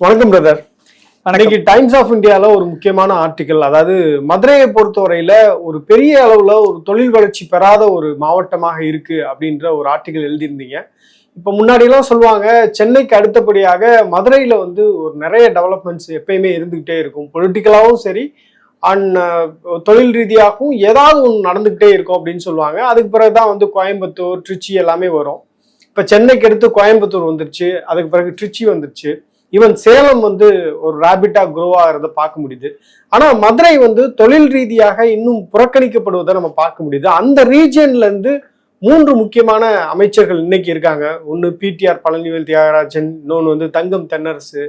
வணக்கம் பிரதர் இன்னைக்கு times of இந்தியால ஒரு முக்கியமான ஆர்டிக்கல் அதாவது மதுரையை பொறுத்தவரையில ஒரு பெரிய அளவுல ஒரு தொழில் வளர்ச்சி பெறாத ஒரு மாவட்டமாக இருக்கு அப்படின்ற ஒரு ஆர்டிக்கல் எழுதியிருந்தீங்க. இப்ப முன்னாடி எல்லாம் சொல்லுவாங்க சென்னைக்கு அடுத்தபடியாக மதுரையில வந்து ஒரு நிறைய டெவலப்மெண்ட்ஸ் எப்பயுமே இருந்துகிட்டே இருக்கும். பொலிட்டிக்கலாவும் சரி அண்ட் தொழில் ரீதியாகவும் ஏதாவது ஒன்று நடந்துகிட்டே இருக்கும் அப்படின்னு சொல்லுவாங்க. அதுக்கு பிறகுதான் வந்து கோயம்புத்தூர் திருச்சி எல்லாமே வரும். இப்ப சென்னைக்கு அடுத்து கோயம்புத்தூர் வந்துருச்சு அதுக்கு பிறகு திருச்சி வந்துருச்சு. ஈவன் சேலம் வந்து ஒரு ரேபிட்டாக குரோ ஆகிறத பார்க்க முடியுது. ஆனால் மதுரை வந்து தொழில் ரீதியாக இன்னும் புறக்கணிக்கப்படுவதை நம்ம பார்க்க முடியுது. அந்த ரீஜியன்லேருந்து மூன்று முக்கியமான அமைச்சர்கள் இன்னைக்கு இருக்காங்க. ஒன்று பிடிஆர் பழனிவேல் தியாகராஜன் இன்னொன்று வந்து தங்கம் தென்னரசு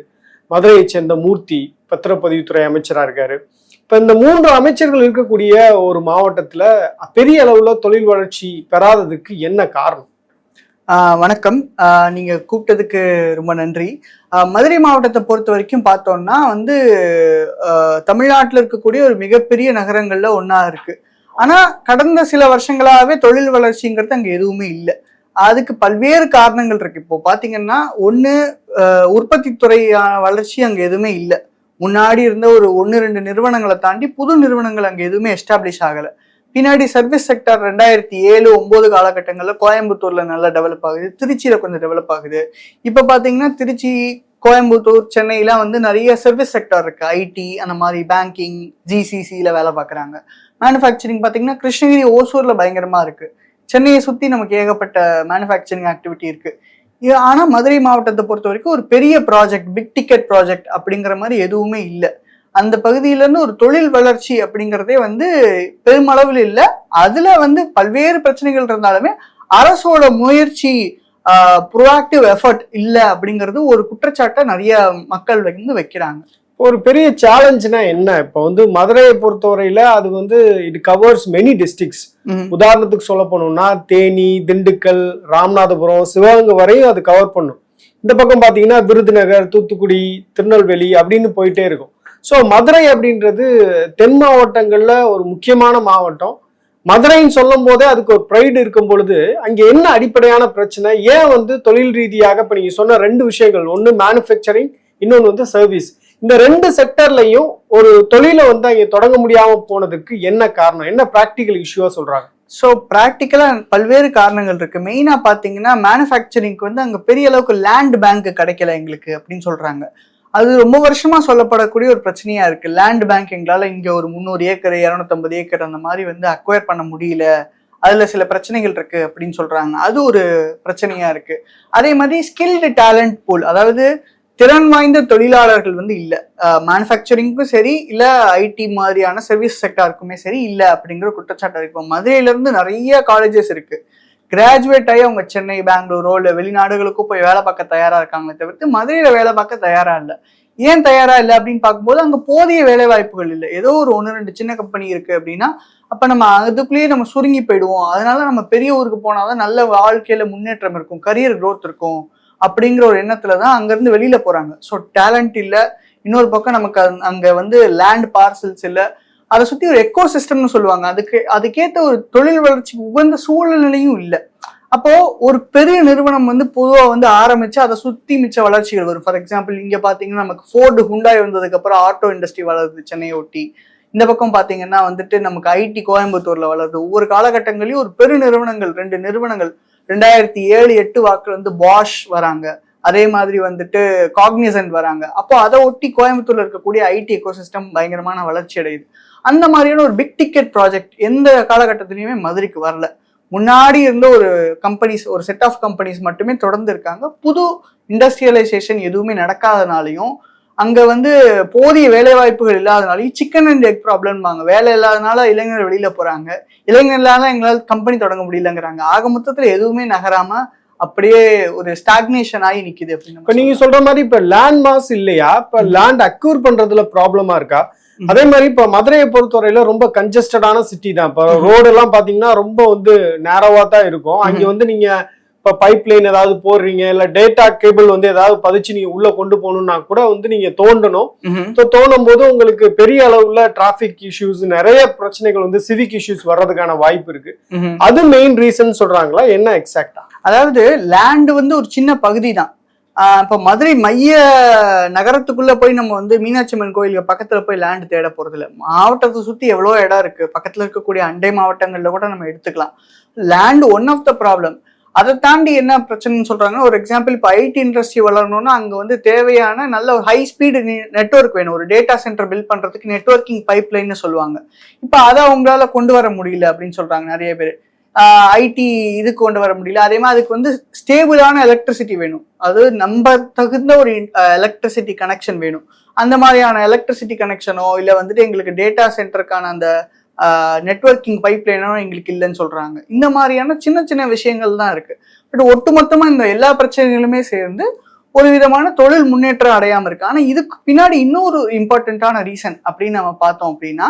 மதுரையைச் சேர்ந்த மூர்த்தி பத்திரப்பதிவுத்துறை அமைச்சராக இருக்காரு. இப்போ இந்த மூன்று அமைச்சர்கள் இருக்கக்கூடிய ஒரு மாவட்டத்தில் பெரிய அளவில் தொழில் வளர்ச்சி பெறாததுக்கு என்ன காரணம்? வணக்கம். நீங்கள் கூப்பிட்டதுக்கு ரொம்ப நன்றி. மதுரை மாவட்டத்தை பொறுத்த வரைக்கும் பார்த்தோம்னா வந்து தமிழ்நாட்டில் இருக்கக்கூடிய ஒரு மிகப்பெரிய நகரங்களில் ஒன்றா இருக்குது ஆனால் கடந்த சில வருஷங்களாகவே தொழில் வளர்ச்சிங்கிறது அங்கே எதுவுமே இல்லை. அதுக்கு பல்வேறு காரணங்கள் இருக்குது இப்போ பார்த்தீங்கன்னா ஒன்று உற்பத்தி துறை வளர்ச்சி அங்கே எதுவுமே இல்லை. முன்னாடி இருந்த ஒரு ஒன்று ரெண்டு நிறுவனங்களை தாண்டி புது நிறுவனங்கள் அங்கே எதுவுமே எஸ்டாப்ளிஷ் ஆகலை. பின்னாடி சர்வீஸ் செக்டர் ரெண்டாயிரத்தி ஏழு ஒன்பது காலகட்டங்களில் கோயம்புத்தூர்ல நல்லா டெவலப் ஆகுது. திருச்சியில கொஞ்சம் டெவலப் ஆகுது. இப்ப பாத்தீங்கன்னா திருச்சி கோயம்புத்தூர் சென்னையிலாம் வந்து நிறைய சர்வீஸ் செக்டர் இருக்கு. ஐடி அந்த மாதிரி பேங்கிங் ஜிசிசியில வேலை பார்க்குறாங்க மேனுஃபேக்சரிங் பார்த்தீங்கன்னா கிருஷ்ணகிரி ஓசூர்ல பயங்கரமா இருக்கு. சென்னையை சுத்தி நமக்கு ஏகப்பட்ட மேனுஃபேக்சரிங் ஆக்டிவிட்டி இருக்கு. ஆனால் ஆனா மதுரை மாவட்டத்தை பொறுத்த வரைக்கும் ஒரு பெரிய ப்ராஜெக்ட் பிக் டிக்கெட் ப்ராஜெக்ட் அப்படிங்கிற மாதிரி எதுவுமே இல்லை. அந்த பகுதியில இருந்து ஒரு தொழில் வளர்ச்சி அப்படிங்கிறதே வந்து பெருமளவில் இல்லை. அதுல வந்து பல்வேறு பிரச்சனைகள் இருந்தாலுமே அரசோட முயற்சி ப்ரோஆக்டிவ் எஃபர்ட் இல்லை அப்படிங்கிறது ஒரு குற்றச்சாட்டை நிறைய மக்கள் வந்து வைக்கிறாங்க. ஒரு பெரிய சேலஞ்சுனா என்ன? இப்போ வந்து மதுரையை பொறுத்தவரையில அது வந்து இட் கவர்ஸ் மெனி டிஸ்ட்ரிக்ட்ஸ் ம், உதாரணத்துக்கு சொல்ல போனோம்னா தேனி திண்டுக்கல் ராமநாதபுரம் சிவகங்கை வரையும் அது கவர் பண்ணும். இந்த பக்கம் பார்த்தீங்கன்னா விருதுநகர் தூத்துக்குடி திருநெல்வேலி அப்படின்னு போயிட்டே இருக்கும். ஸோ மதுரை அப்படின்றது தென் மாவட்டங்களில் ஒரு முக்கியமான மாவட்டம். மதுரைன்னு சொல்லும் போதே அதுக்கு ஒரு ப்ரைடு இருக்கும் பொழுது அங்கே என்ன அடிப்படையான பிரச்சனை? ஏன் வந்து தொழில் ரீதியாக இப்போ நீங்கள் சொன்ன ரெண்டு விஷயங்கள்? ஒன்று மேனுஃபேக்சரிங் இன்னொன்று வந்து சர்வீஸ் இந்த ரெண்டு செக்டர்லையும் ஒரு தொழிலை வந்து அங்கே தொடங்க முடியாமல் போனதுக்கு என்ன காரணம்? என்ன ப்ராக்டிக்கல் இஷ்யூவாக சொல்கிறாங்க ஸோ ப்ராக்டிக்கலாக பல்வேறு காரணங்கள் இருக்குது மெயினாக பார்த்தீங்கன்னா மேனுஃபேக்சரிங்க்கு வந்து அங்கே பெரிய அளவுக்கு லேண்ட் பேங்க் கிடைக்கல எங்களுக்கு அப்படின்னு சொல்கிறாங்க அது ரொம்ப வருஷமா சொல்லப்படக்கூடிய ஒரு பிரச்சனையா இருக்கு. லேண்ட் பேங்க் எங்களால் இங்கே ஒரு முந்நூறு ஏக்கர் இரநூத்தம்பது ஏக்கர் அந்த மாதிரி வந்து அக்வயர் பண்ண முடியல. அதுல சில பிரச்சனைகள் இருக்கு அப்படின்னு சொல்றாங்க. அது ஒரு பிரச்சனையா இருக்கு. அதே மாதிரி ஸ்கில்டு டேலண்ட் பூல் அதாவது திறன் வாய்ந்த தொழிலாளர்கள் வந்து இல்லை. மேனுஃபேக்சரிங்க்கும் சரி இல்லை ஐடி மாதிரியான சர்வீஸ் செக்டாருக்குமே சரி இல்லை அப்படிங்கிற குற்றச்சாட்டு இருக்கு. மதுரையிலேருந்து நிறைய காலேஜஸ் இருக்குது கிராஜுவேட் ஆகி அவங்க சென்னை பெங்களூரோ இல்லை வெளிநாடுகளுக்கும் போய் வேலை பார்க்க தயாராக இருக்காங்களே தவிர்த்து மதுரையில் வேலை பார்க்க தயாராக இல்லை. ஏன் தயாரா இல்லை அப்படின்னு பார்க்கும்போது அங்கே போதிய வேலை வாய்ப்புகள் இல்லை. ஏதோ ஒரு ஒன்று ரெண்டு சின்ன கம்பெனி இருக்கு அப்படின்னா அப்போ நம்ம அதுக்குள்ளேயே நம்ம சுருங்கி போயிடுவோம். அதனால நம்ம பெரிய ஊருக்கு போனாதான் நல்ல வாழ்க்கையில முன்னேற்றம் இருக்கும் கரியர் க்ரோத் இருக்கும் அப்படிங்கிற ஒரு எண்ணத்துல தான் அங்கேருந்து வெளியில போறாங்க. ஸோ டேலண்ட் இல்லை. இன்னொரு பக்கம் நமக்கு அங்கே வந்து லேண்ட் பார்சல்ஸ் இல்லை. அதை சுற்றி ஒரு எக்கோ சிஸ்டம்னு சொல்லுவாங்க. அதுக்கு அதுக்கேற்ற ஒரு தொழில் வளர்ச்சிக்கு உகந்த சூழ்நிலையும் இல்லை. அப்போ ஒரு பெரிய நிறுவனம் வந்து பொதுவாக வந்து ஆரம்பிச்சு அதை சுத்தி மிச்ச வளர்ச்சிகள் வரும். ஃபார் எக்ஸாம்பிள் இங்க பாத்தீங்கன்னா நமக்கு ஃபோர்டு ஹுண்டாய் வந்ததுக்கு அப்புறம் ஆட்டோ இண்டஸ்ட்ரி வளருது சென்னையை ஒட்டி இந்த பக்கம் பாத்தீங்கன்னா வந்துட்டு நமக்கு ஐடி கோயம்புத்தூர்ல வளருது. ஒவ்வொரு காலகட்டங்களையும் ஒரு பெரு நிறுவனங்கள் ரெண்டு நிறுவனங்கள். ரெண்டாயிரத்தி ஏழு எட்டு வாக்குல வந்து பாஷ் வராங்க. அதே மாதிரி வந்துட்டு காக்னிசன்ட் வராங்க. அப்போ அதை ஒட்டி கோயம்புத்தூர்ல இருக்கக்கூடிய ஐடி எக்கோசிஸ்டம் பயங்கரமான வளர்ச்சி அடையுது. அந்த மாதிரியான ஒரு பிக் டிக்கெட் ப்ராஜெக்ட் எந்த காலகட்டத்திலயுமே மதுரைக்கு வரல. முன்னாடி இருந்த ஒரு கம்பெனிஸ் ஒரு செட் ஆஃப் கம்பெனிஸ் மட்டுமே தொடர்ந்து இருக்காங்க. புது இண்டஸ்ட்ரியலைசேஷன் எதுவுமே நடக்காதனாலையும் அங்க வந்து போதிய வேலை வாய்ப்புகள் இல்லாதனாலையும் சிக்கன் அண்ட் எக் ப்ராப்ளம்பாங்க வேலை இல்லாதனால இளைஞர்கள் வெளியில போறாங்க. இளைஞர்களால எங்களால் கம்பெனி தொடங்க முடியலங்கிறாங்க. ஆக மொத்தத்துல எதுவுமே நகராம அப்படியே ஒரு ஸ்டாக்னேஷன் ஆகி நிக்குது அப்படின்னு இப்ப நீங்க சொல்ற மாதிரி இப்ப லேண்ட் மாஸ் இல்லையா? இப்ப லேண்ட் அக்யூர் பண்றதுல ப்ராப்ளமா இருக்கா. அதே மாதிரி இப்ப மதுரையை பொறுத்தவரையில ரொம்ப கன்ஜஸ்டடான சிட்டி தான் இப்ப. ரோடு எல்லாம் பாத்தீங்கன்னா ரொம்ப வந்து நேரவா தான் இருக்கும் அங்க. வந்து நீங்க இப்ப பைப் லைன் ஏதாவது போடுறீங்க இல்ல டேட்டா கேபிள் வந்து ஏதாவது பதிச்சு நீங்க உள்ள கொண்டு போகணும்னா கூட வந்து நீங்க தோண்டணும். So, தோண்டும் போது உங்களுக்கு பெரிய அளவுல டிராபிக் இஷ்யூஸ் நிறைய பிரச்சனைகள் வந்து சிவிக் இஷ்யூஸ் வர்றதுக்கான வாய்ப்பு இருக்கு. அது மெயின் ரீசன் சொல்றாங்களா என்ன எக்ஸாக்டா அதாவது லேண்ட் வந்து ஒரு சின்ன பகுதி தான் இப்போ மதுரை மைய நகரத்துக்குள்ள போய் நம்ம வந்து மீனாட்சி அம்மன் கோயிலுக்கு பக்கத்துல போய் லேண்ட் தேட போறது இல்லை மாவட்டத்தை சுத்தி எவ்வளோ இடம் இருக்கு. பக்கத்துல இருக்கக்கூடிய அண்டை மாவட்டங்கள்ல கூட நம்ம எடுத்துக்கலாம். Land one of the problem அதை தாண்டி என்ன பிரச்சனைன்னு சொல்றாங்கன்னா ஒரு எக்ஸாம்பிள் இப்போ ஐடி இண்டஸ்ட்ரி வளரணும்னா அங்கே வந்து தேவையான நல்ல ஒரு ஹை ஸ்பீடு நெட்வொர்க் வேணும். ஒரு டேட்டா சென்டர் பில்ட் பண்ணுறதுக்கு நெட்வொர்க்கிங் பைப்லைன்னு சொல்லுவாங்க. இப்போ அதை அவங்களால கொண்டு வர முடியல அப்படின்னு சொல்றாங்க நிறைய பேர். ஐடி இது கொண்டு வர முடியல. அதே மாதிரி அதுக்கு வந்து ஸ்டேபிளான எலக்ட்ரிசிட்டி வேணும். அது நம்ப தகுந்த ஒரு எலக்ட்ரிசிட்டி கனெக்ஷன் வேணும். அந்த மாதிரியான எலக்ட்ரிசிட்டி கனெக்ஷனோ இல்லை வந்துட்டு எங்களுக்கு டேட்டா சென்டருக்கான அந்த நெட்வொர்க்கிங் பைப்லைனோ எங்களுக்கு இல்லைன்னு சொல்றாங்க. இந்த மாதிரியான சின்ன சின்ன விஷயங்கள் தான் இருக்கு. பட் ஒட்டுமொத்தமா இந்த எல்லா பிரச்சனைகளுமே சேர்ந்து ஒரு விதமான தொழில் முன்னேற்றம் அடையாம இருக்கு. ஆனா இதுக்கு பின்னாடி இன்னொரு இம்பார்ட்டண்ட்டான ரீசன் அப்படின்னு நம்ம பார்த்தோம் அப்படின்னா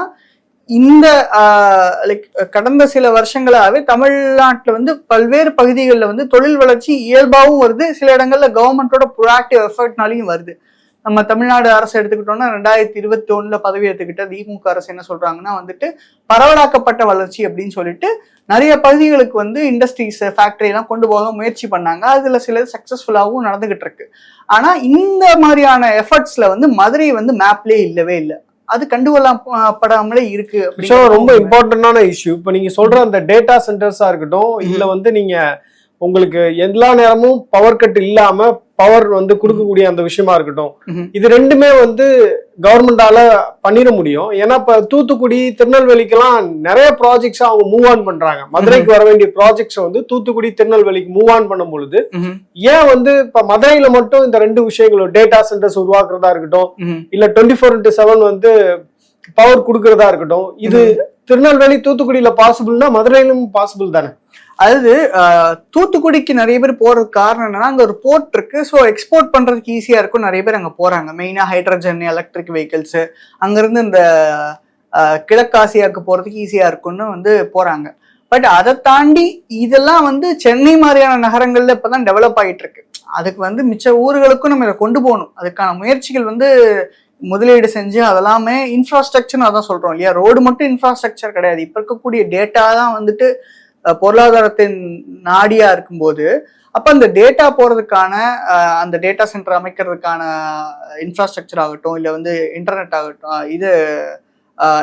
இந்த லைக் கடந்த சில வருஷங்களாகவே தமிழ்நாட்டில் வந்து பல்வேறு பகுதிகளில் வந்து தொழில் வளர்ச்சி இயல்பாகவும் வருது. சில இடங்களில் கவர்மெண்ட்டோட ப்ரொஆக்டிவ் எஃபர்ட்னாலையும் வருது. நம்ம தமிழ்நாடு அரசு எடுத்துக்கிட்டோம்னா ரெண்டாயிரத்தி இருபத்தி ஒண்ணுல பதவி எடுத்துக்கிட்ட திமுக அரசு என்ன சொல்கிறாங்கன்னா வந்துட்டு பரவலாக்கப்பட்ட வளர்ச்சி அப்படின்னு சொல்லிட்டு நிறைய பகுதிகளுக்கு வந்து இண்டஸ்ட்ரீஸ் ஃபேக்ட்ரியெல்லாம் கொண்டு போக முயற்சி பண்ணாங்க. அதில் சில சக்சஸ்ஃபுல்லாகவும் நடந்துகிட்டு இருக்கு. ஆனால் இந்த மாதிரியான எஃபர்ட்ஸில் வந்து மதுரை வந்து மேப்லேயே இல்லவே இல்லை. அது கண்டுகொள்ளப்படாமலே இருக்கு ஸோ ரொம்ப இம்பார்ட்டன்டான இஷ்யூ இப்போ நீங்க சொல்ற அந்த டேட்டா சென்டர்ஸா இருக்கட்டும் இதுல வந்து நீங்க உங்களுக்கு எல்லா நேரமும் பவர் கட் இல்லாம பவர் வந்து கொடுக்கக்கூடிய அந்த விஷயமா இருக்கட்டும். இது ரெண்டுமே வந்து கவர்மெண்டால பண்ணிட முடியும் ஏன்னா இப்ப தூத்துக்குடி திருநெல்வேலிக்கெல்லாம் நிறைய ப்ராஜெக்ட்ஸ் அவங்க மூவ் ஆன் பண்றாங்க மதுரைக்கு வர வேண்டிய ப்ராஜெக்ட்ஸ் வந்து தூத்துக்குடி திருநெல்வேலிக்கு மூவ் ஆன் பண்ணும் பொழுது. ஏன் வந்து இப்ப மதுரையில மட்டும் இந்த ரெண்டு விஷயங்கள் டேட்டா சென்டர்ஸ் உருவாக்குறதா இருக்கட்டும். இல்ல டுவெண்ட்டி ஃபோர் இன்ட்டு செவன் வந்து பவர் கொடுக்கறதா இருக்கட்டும் இது திருநெல்வேலி தூத்துக்குடியில பாசிபிள்னா மதுரையிலும் பாசிபிள் தானே அதாவது தூத்துக்குடிக்கு நிறைய பேர் போறதுக்கு காரணம் என்னன்னா அங்க ஒரு போர்ட் இருக்கு. ஸோ எக்ஸ்போர்ட் பண்றதுக்கு ஈஸியா இருக்கும். நிறைய பேர் அங்க போறாங்க. மெயினா ஹைட்ரஜன் எலக்ட்ரிக் வெஹிக்கிள்ஸ் அங்கிருந்து இந்த கிழக்காசியாவுக்கு போறதுக்கு ஈஸியா இருக்கும்னு வந்து போறாங்க. பட் அதை தாண்டி இதெல்லாம் வந்து சென்னை மாதிரியான நகரங்கள்ல இப்பதான் டெவலப் ஆகிட்டு இருக்கு அதுக்கு வந்து மிச்ச ஊர்களுக்கும் நம்ம இதை கொண்டு போகணும். அதுக்கான முயற்சிகள் வந்து முதலீடு செஞ்சு அதெல்லாமே இன்ஃப்ராஸ்ட்ரக்சர்னு அதான் சொல்றோம் இல்லையா? ரோடு மட்டும் இன்ஃப்ராஸ்ட்ரக்சர் கிடையாது. இப்போ இருக்கக்கூடிய டேட்டா தான் வந்துட்டு பொருளாதாரத்தின் நாடியா இருக்கும்போது அப்ப அந்த டேட்டா போறதுக்கான அந்த டேட்டா சென்டர் அமைக்கிறதுக்கான இன்ஃப்ராஸ்ட்ரக்சர் ஆகட்டும் இல்ல வந்து இன்டர்நெட் ஆகட்டும் இது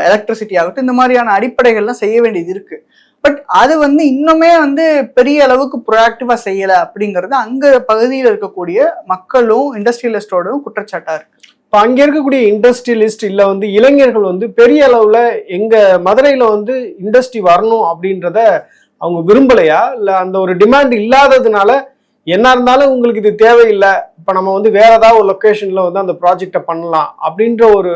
எலக்ட்ரிசிட்டி ஆகட்டும் இந்த மாதிரியான அடிப்படைகள்லாம் செய்ய வேண்டியது இருக்கு. பட் அது வந்து இன்னுமே வந்து பெரிய அளவுக்கு ப்ரொஆக்டிவா செய்யல அப்படிங்கிறது அங்க பகுதியில் இருக்கக்கூடிய மக்களும் இண்டஸ்ட்ரியலிஸ்டோடும் குற்றச்சாட்டா இருக்கு. இப்ப அங்க இருக்கக்கூடிய இண்டஸ்ட்ரியலிஸ்ட் இல்ல வந்து இளைஞர்கள் வந்து பெரிய அளவுல எங்க மதுரையில வந்து இண்டஸ்ட்ரி வரணும் அப்படின்றத அவங்க விரும்பலையா? இல்லை அந்த ஒரு டிமாண்ட் இல்லாததுனால என்ன இருந்தாலும் உங்களுக்கு இது தேவையில்லை. இப்போ நம்ம வந்து வேற ஏதாவது ஒரு லொக்கேஷனில் வந்து அந்த ப்ராஜெக்டை பண்ணலாம் அப்படின்ற ஒரு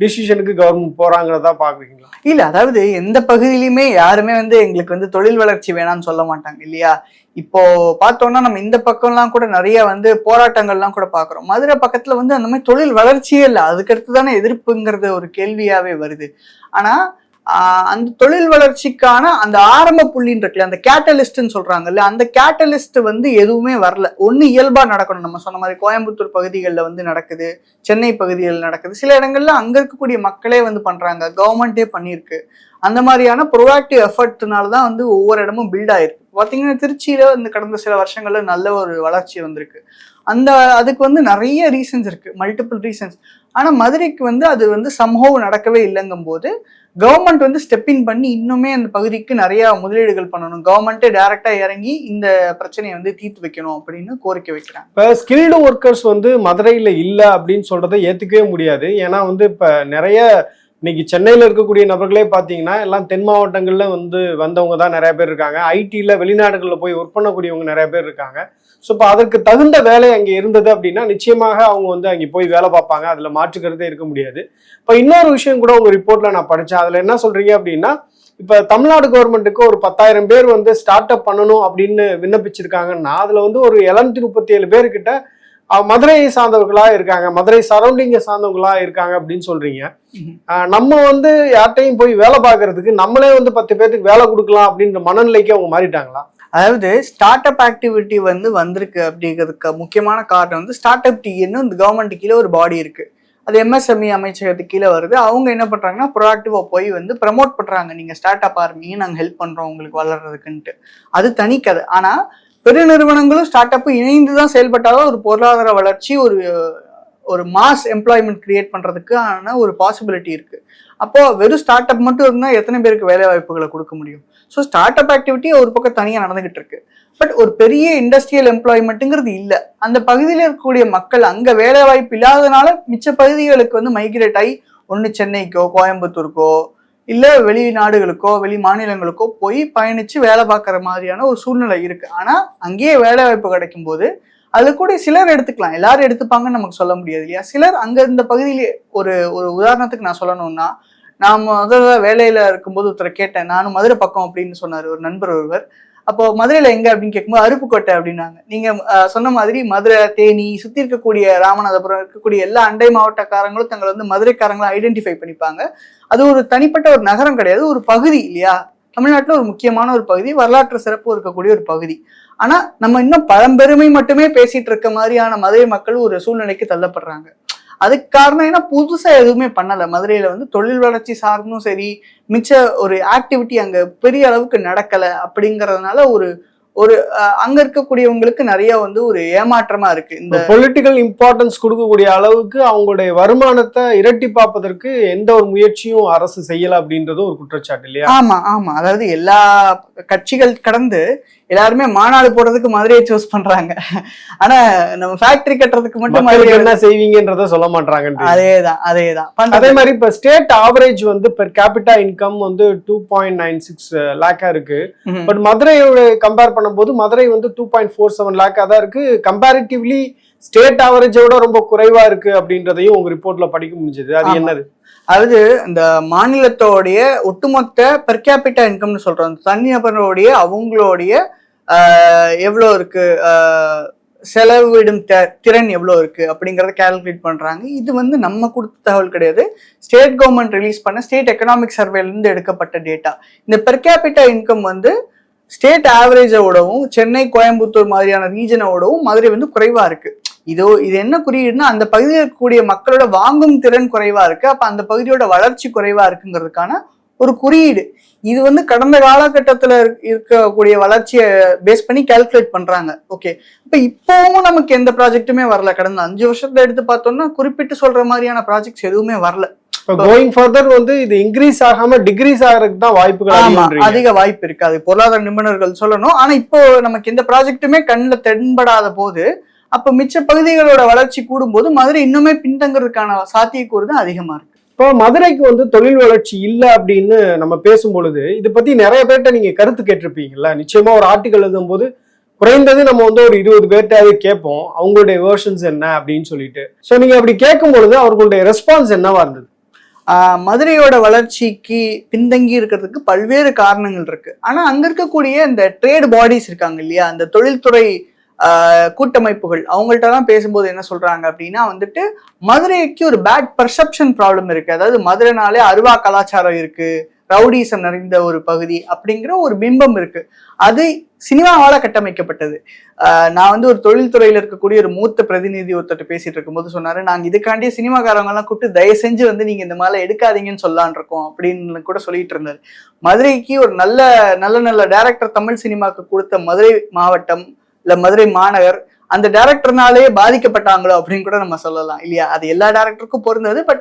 டிசிஷனுக்கு கவர்மெண்ட் போறாங்கிறதா பாக்குறீங்களா இல்ல அதாவது எந்த பகுதியிலுமே யாருமே வந்து எங்களுக்கு வந்து தொழில் வளர்ச்சி வேணாம்னு சொல்ல மாட்டாங்க இல்லையா? இப்போ பார்த்தோம்னா நம்ம இந்த பக்கம்லாம் கூட நிறைய வந்து போராட்டங்கள்லாம் கூட பாக்குறோம் மதுரை பக்கத்துல வந்து அந்த மாதிரி தொழில் வளர்ச்சியே இல்லை. அதுக்கடுத்து தானே எதிர்ப்புங்கிறது ஒரு கேள்வியாவே வருது. ஆனா அந்த தொழில் வளர்ச்சிக்கான அந்த ஆரம்ப புள்ளின்னு இருக்குல்ல அந்த கேட்டலிஸ்ட்னு சொல்றாங்கல்ல அந்த கேட்டலிஸ்ட் வந்து எதுவுமே வரல. ஒன்று இயல்பா நடக்கணும். நம்ம சொன்ன மாதிரி கோயம்புத்தூர் பகுதிகளில் வந்து நடக்குது சென்னை பகுதிகளில் நடக்குது. சில இடங்கள்ல அங்க இருக்கக்கூடிய மக்களே வந்து பண்றாங்க. கவர்மெண்டே பண்ணியிருக்கு. அந்த மாதிரியான ப்ரொவாக்டிவ் எஃபர்ட்னால தான் வந்து ஒவ்வொரு இடமும் பில்ட் ஆயிருக்கு. பார்த்தீங்கன்னா திருச்சியில வந்து கடந்த சில வருஷங்கள்ல நல்ல ஒரு வளர்ச்சி வந்திருக்கு. அந்த அதுக்கு வந்து நிறைய ரீசன்ஸ் இருக்குது மல்டிபிள் ரீசன்ஸ் ஆனால் மதுரைக்கு வந்து அது வந்து சம்பவம் நடக்கவே இல்லைங்கும் போது கவர்மெண்ட் வந்து ஸ்டெப் இன் பண்ணி இன்னுமே அந்த பகுதிக்கு நிறையா முதலீடுகள் பண்ணணும். கவர்மெண்ட்டே டைரெக்டாக இறங்கி இந்த பிரச்சனையை வந்து தீர்த்து வைக்கணும் அப்படின்னு கோரிக்கை வைக்கிறாங்க. இப்போ ஸ்கில்டு ஒர்க்கர்ஸ் வந்து மதுரையில் இல்லை அப்படின்னு சொல்கிறத ஏற்றுக்கவே முடியாது. ஏன்னா வந்து இப்போ நிறைய இன்னைக்கு சென்னையில் இருக்கக்கூடிய நபர்களே பார்த்தீங்கன்னா எல்லாம் தென் மாவட்டங்களில் வந்து வந்தவங்க தான் நிறைய பேர் இருக்காங்க. ஐடியில் வெளிநாடுகளில் போய் ஒர்க் பண்ணக்கூடியவங்க நிறைய பேர் இருக்காங்க. ஸோ இப்போ அதற்கு தகுந்த வேலை அங்கே இருந்தது அப்படின்னா நிச்சயமாக அவங்க வந்து அங்கே போய் வேலை பார்ப்பாங்க. அதில் மாற்றுக்கிறதே இருக்க முடியாது. இப்போ இன்னொரு விஷயம் கூட உங்க ரிப்போர்ட்ல நான் படித்தேன் அதில் என்ன சொல்றீங்க அப்படின்னா இப்போ தமிழ்நாடு கவர்மெண்ட்டுக்கு ஒரு பத்தாயிரம் பேர் வந்து ஸ்டார்ட் அப் பண்ணணும் அப்படின்னு விண்ணப்பிச்சிருக்காங்கன்னா அதில் வந்து ஒரு எழுநூத்தி முப்பத்தி ஏழு பேர்கிட்ட மதுரையை சார்ந்தவர்களா இருக்காங்க. மதுரை சரௌண்டிங்கை சார்ந்தவங்களா இருக்காங்க அப்படின்னு. அஹ், நம்ம வந்து யார்ட்டையும் போய் வேலை பார்க்கறதுக்கு நம்மளே வந்து பத்து பேர்த்துக்கு வேலை கொடுக்கலாம் அப்படின்ற மனநிலைக்கு அவங்க மாறிட்டாங்களா? அதாவது ஸ்டார்ட் அப் ஆக்டிவிட்டி வந்து வந்திருக்கு அப்படிங்கிறதுக்கு முக்கியமான காரணம் வந்து ஸ்டார்ட் அப் டீன்னு இந்த கவர்மெண்ட் கீழே ஒரு பாடி இருக்கு. அது எம்எஸ்எம்இ அமைச்சகத்துக்கு கீழே வருது. அவங்க என்ன பண்ணுறாங்கன்னா ப்ரொஆக்டிவா போய் வந்து ப்ரமோட் பண்ணுறாங்க நீங்கள் ஸ்டார்ட் அப் ஆரம்பிங்க நாங்கள் ஹெல்ப் பண்ணுறோம் உங்களுக்கு வளர்றதுக்குன்ட்டு. அது தனி கதை. ஆனால் பெருநிறுவனங்களும் ஸ்டார்ட் அப்பும் இணைந்து தான் செயல்பட்டாலும் ஒரு பொருளாதார வளர்ச்சி ஒரு ஒரு மாஸ் எம்ப்ளாய்மெண்ட் கிரியேட் பண்ணுறதுக்கான ஒரு பாசிபிலிட்டி இருக்குது அப்போது வெறும் ஸ்டார்ட் அப் மட்டும் இருந்தால் எத்தனை பேருக்கு வேலை வாய்ப்புகளை கொடுக்க முடியும்? ஸோ ஸ்டார்ட் அப் ஆக்டிவிட்டி ஒரு பக்கம் தனியாக நடந்துகிட்டு இருக்கு. பட் ஒரு பெரிய இண்டஸ்ட்ரியல் எம்ப்ளாய்மெண்ட்டுங்கிறது இல்லை. அந்த பகுதியில் இருக்கக்கூடிய மக்கள் அங்கே வேலை வாய்ப்பு இல்லாததுனால மிச்ச பகுதிகளுக்கு வந்து மைக்ரேட் ஆகி ஒன்று சென்னைக்கோ கோயம்புத்தூருக்கோ இல்லை வெளிநாடுகளுக்கோ வெளி மாநிலங்களுக்கோ போய் பயணித்து வேலை பார்க்குற மாதிரியான ஒரு சூழ்நிலை இருக்குது ஆனால் அங்கேயே வேலை வாய்ப்பு கிடைக்கும் போது அது கூட சிலர் எடுத்துக்கலாம். எல்லாரும் எடுத்துப்பாங்கன்னு நமக்கு சொல்ல முடியாது இல்லையா? சிலர் அங்க இந்த பகுதியிலே ஒரு ஒரு உதாரணத்துக்கு நான் சொல்லணும்னா நான் முதல்ல வேலையில இருக்கும்போது ஒருத்தரை கேட்டேன். நானும் மதுரை பக்கம் அப்படின்னு சொன்னார் ஒரு நண்பர் ஒருவர். அப்போ மதுரையில எங்க அப்படின்னு கேட்கும்போது அருப்புக்கோட்டை அப்படின்னாங்க. நீங்க அஹ், சொன்ன மாதிரி மதுரை தேனி சுத்தி இருக்கக்கூடிய ராமநாதபுரம் இருக்கக்கூடிய எல்லா அண்டை மாவட்டக்காரங்களும் தங்களை வந்து மதுரைக்காரங்களை ஐடென்டிஃபை பண்ணிப்பாங்க. அது ஒரு தனிப்பட்ட ஒரு நகரம் கிடையாது. ஒரு பகுதி இல்லையா? தமிழ்நாட்டில் ஒரு முக்கியமான ஒரு பகுதி. வரலாற்று சிறப்பு இருக்கக்கூடிய ஒரு பகுதி. ஆனா நம்ம இன்னும் பழம்பெருமை மட்டுமே பேசிட்டு இருக்க மாதிரியான மதுரை மக்கள் ஒரு சூழ்நிலைக்கு தள்ளப்படுறாங்க. அதுக்கு காரணம் என்ன? புதுசா எதுவுமே பண்ணல. மதுரையில வந்து தொழில் வளர்ச்சி சார்ந்தும் சரி மிச்ச ஒரு ஆக்டிவிட்டி அங்க பெரிய அளவுக்கு நடக்கல அப்படிங்கறதுனால ஒரு ஒரு அங்க இருக்கக்கூடியவங்களுக்கு நிறைய வந்து ஒரு ஏமாற்றமா இருக்கு. இந்த பொலிட்டிக்கல் இம்பார்ட்டன்ஸ் கொடுக்கக்கூடிய அளவுக்கு அவங்களுடைய வருமானத்தை இரட்டிப்பாப்பதற்கு எந்த ஒரு முயற்சியும் அரசு செய்யல அப்படின்றதும் ஒரு குற்றச்சாட்டு இல்லையா? ஆமா ஆமா. அதாவது எல்லா கட்சிகள் கடந்து எல்லாருமே மாநாடு போடுறதுக்கு மதுரையை சூஸ் பண்றாங்க. ஆனா நம்ம ஃபேக்டரி கட்டுறதுக்கு மட்டும் மதுரை என்ன செய்வீங்கன்றத சொல்ல மாட்டாங்க அதேதான் அதேதான். அதே மாதிரி இப்ப ஸ்டேட் ஆவரேஜ் வந்து பெர் கேபிட்டா இன்கம் வந்து டூ பாயிண்ட் நைன் சிக்ஸ் லேக்கா இருக்கு. பட் மதுரையோட கம்பேர் பண்ணும்போது மதுரை வந்து டூ பாயிண்ட் ஃபோர் செவன் லேக்கா தான் இருக்கு. கம்பேரிட்டிவ்லி ஸ்டேட் ஆவரேஜோட ரொம்ப குறைவா இருக்கு அப்படின்றதையும் உங்க ரிப்போர்ட்ல படிக்க முடிஞ்சது. அது. என்னது? அதாவது இந்த மாநிலத்தோடைய ஒட்டுமொத்த பெர் கேபிட்டா இன்கம்னு சொல்றோம். தனிநபருடைய அவங்களுடைய எவ்வளோ இருக்கு? செலவிடும் த- திறன் எவ்வளோ இருக்கு? அப்படிங்கறத கேல்குலேட் பண்றாங்க. இது வந்து நம்ம கொடுத்த தகவல் கிடையாது. ஸ்டேட் கவர்மெண்ட் ரிலீஸ் பண்ண ஸ்டேட் எக்கனாமிக் சர்வேலேருந்து எடுக்கப்பட்ட டேட்டா இந்த பெர் கேபிட்டா இன்கம் வந்து ஸ்டேட் ஆவரேஜோடவும் சென்னை கோயம்புத்தூர் மாதிரியான ரீஜனோடவும் மதுரை வந்து குறைவா இருக்கு. இதோ இது என்ன குறியீடுனா அந்த பகுதியில் இருக்கக்கூடிய மக்களோட வாங்கும் திறன் குறைவா இருக்கு. அப்ப அந்த பகுதியோட வளர்ச்சி குறைவா இருக்குங்கிறதுக்கான ஒரு குறியீடு. இது வந்து கடந்த காலகட்டத்துல இருக்க- இருக்கக்கூடிய வளர்ச்சியை பேஸ் பண்ணி கால்குலேட் பண்றாங்க. ஓகே இப்ப இப்போவும் நமக்கு எந்த ப்ராஜெக்ட்டுமே வரல. கடந்த அஞ்சு வருஷத்துல எடுத்து பார்த்தோம்னா குறிப்பிட்டு சொல்ற மாதிரியான ப்ராஜெக்ட்ஸ் எதுவுமே வரல. கோயிங் ஃபர்தர் வந்து இது இன்க்ரீஸ் ஆகாம டிக்ரீஸ் ஆகிறதுக்கு தான் வாய்ப்புகள். அதிக வாய்ப்பு இருக்கு அது பொருளாதார நிபுணர்கள் சொல்லணும். ஆனா இப்போ நமக்கு எந்த ப்ராஜெக்ட்டுமே கண்ணில் தென்படாத போது அப்ப மிச்ச பகுதிகளோட வளர்ச்சி கூடும்போது மதுரை இன்னுமே பின்தங்கிறதுக்கான சாத்தியக்கூறு தான் அதிகமா இருக்கு. இப்போ மதுரைக்கு வந்து தொழில் வளர்ச்சி இல்லை அப்படின்னு நம்ம பேசும் பொழுது இதை பத்தி நிறைய பேர்ட்ட நீங்க கருத்து கேட்டிருப்பீங்கல்ல? நிச்சயமா ஒரு ஆர்டிகல் எழுதும்போது குறைந்தது நம்ம வந்து ஒரு இருபது பேர்ட்டாவது கேட்போம் அவங்களுடைய வேர்ஷன்ஸ் என்ன அப்படின்னு சொல்லிட்டு. ஸோ நீங்க அப்படி கேட்கும் பொழுது அவர்களுடைய ரெஸ்பான்ஸ் என்னவா இருந்தது? மதுரையோட வளர்ச்சிக்கு பின்தங்கி இருக்கிறதுக்கு பல்வேறு காரணங்கள் இருக்கு. ஆனா அங்க இருக்கக்கூடிய இந்த ட்ரேட் பாடிஸ் இருக்காங்க இல்லையா? அந்த தொழில்துறை கூட்டமைப்புகள். அவங்கள்ட்டலாம் பேசும்போது என்ன சொல்றாங்க அப்படின்னா வந்துட்டு மதுரைக்கு ஒரு பேட் பர்செப்ஷன் ப்ராப்ளம் இருக்கு. அதாவது மதுரைனாலே அருவா கலாச்சாரம் இருக்கு. ரவுடிசம் நிறைந்த ஒரு பகுதி அப்படிங்கிற ஒரு பிம்பம் இருக்கு. அது சினிமாவால் கட்டமைக்கப்பட்டது. நான் வந்து ஒரு தொழில்துறையில் இருக்கக்கூடிய ஒரு மூத்த பிரதிநிதி ஒருத்தர் பேசிட்டு இருக்கும்போது சொன்னாரு நாங்கள் இதுக்காண்டியே சினிமாக்காரங்கெல்லாம் கூப்பிட்டு தயவு செஞ்சு வந்து நீங்கள் இந்த மாதிரிலாம் எடுக்காதீங்கன்னு சொல்லலான் இருக்கோம். அப்படின்னு கூட சொல்லிட்டு இருந்தார். மதுரைக்கு ஒரு நல்ல நல்ல நல்ல டேரக்டர் தமிழ் சினிமாவுக்கு கொடுத்த மதுரை மாவட்டம் இல்ல மதுரை மாநகர் அந்த டேரக்டர்னாலே பாதிக்கப்பட்டாங்களோ அப்படின்னு கூட நம்ம சொல்லலாம். இல்லையா? அது எல்லா டேரக்டருக்கும் பொருந்தது. பட்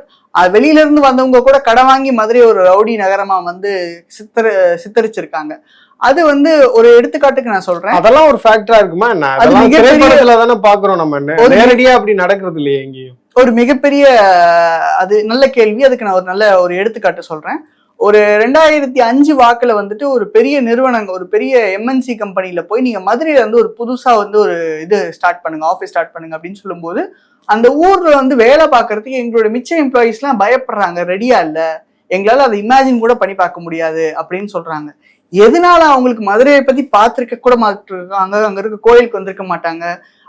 வெளியில இருந்து வந்தவங்க கூட கடன் வாங்கி மதுரை ஒரு ரவுடி நகரமா வந்து சித்தரி சித்தரிச்சிருக்காங்க. அது வந்து ஒரு எடுத்துக்காட்டுக்கு நான் சொல்றேன். அதெல்லாம் ஒரு ஃபேக்டரா இருக்குமா என்ன? திரைப்படத்துல தானே பாக்குறோம் நம்ம நேரடியா அப்படி நடக்கிறது இல்லையே எங்கேயும். ஒரு மிகப்பெரிய அது நல்ல கேள்வி. அதுக்கு நான் ஒரு நல்ல ஒரு எடுத்துக்காட்டு சொல்றேன். ஒரு ரெண்டாயிரத்தி அஞ்சு வாக்குல வந்துட்டு ஒரு பெரிய நிறுவனங்க ஒரு பெரிய எம்என்சி கம்பெனியில போய் நீங்க மதுரையில வந்து ஒரு புதுசா வந்து ஒரு இது ஸ்டார்ட் பண்ணுங்க ஆஃபீஸ் ஸ்டார்ட் பண்ணுங்க அப்படின்னு சொல்லும்போது அந்த ஊர்ல வந்து வேலை பார்க்கறதுக்கு எங்களோட மிச்ச எம்ப்ளாயிஸ்லாம் பயப்படுறாங்க. ரெடியா இல்ல. எங்களால அதை இமேஜின் கூட பண்ணி பார்க்க முடியாது அப்படின்னு சொல்றாங்க. எதனால அவங்களுக்கு மதுரையை பத்தி பார்த்துருக்க கூட மாட்டிருக்காங்க அங்க இருக்க கோயிலுக்கு வந்திருக்க மாட்டாங்க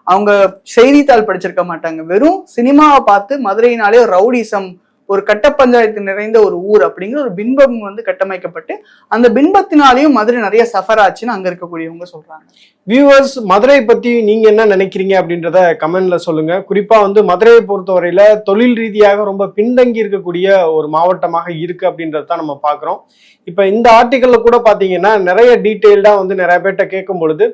அவங்க செய்தித்தாள் படிச்சிருக்க மாட்டாங்க. வெறும் சினிமாவை பார்த்து மதுரையினாலே ஒரு ரவுடிசம் ஒரு கட்ட பஞ்சாயத்து நிறைந்த ஒரு ஊர் அப்படிங்கிற ஒரு பின்பம் வந்து கட்டமைக்கப்பட்டு அந்த பின்பத்தினாலேயும் மதுரை நிறைய சஃபர் ஆச்சுன்னு அங்க இருக்கக்கூடியவங்க சொல்றாங்க. வியூவர்ஸ் மதுரை பத்தி நீங்க என்ன நினைக்கிறீங்க அப்படின்றத கமெண்ட்ல சொல்லுங்க. குறிப்பா வந்து மதுரையை பொறுத்தவரையில தொழில் ரீதியாக ரொம்ப பின்தங்கி இருக்கக்கூடிய ஒரு மாவட்டமாக இருக்கு அப்படின்றதான் நம்ம பாக்குறோம் இப்ப இந்த ஆர்டிக்கல்ல கூட பாத்தீங்கன்னா நிறைய டீட்டெயில்டா வந்து நிறைய பேர்கிட்ட கேட்கும் பொழுது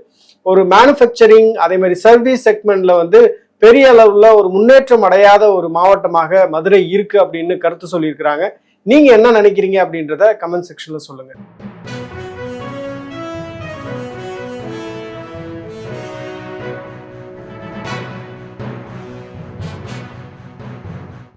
ஒரு மேனுஃபேக்சரிங் அதே மாதிரி சர்வீஸ் செக்மெண்ட்ல வந்து பெரிய அளவுல ஒரு முன்னேற்றம் அடையாத ஒரு மாவட்டமாக மதுரை இருக்கு அப்படின்னு கருத்து சொல்லியிருக்கிறாங்க. நீங்க என்ன நினைக்கிறீங்க அப்படின்றத கமெண்ட் செக்ஷன்ல சொல்லுங்க.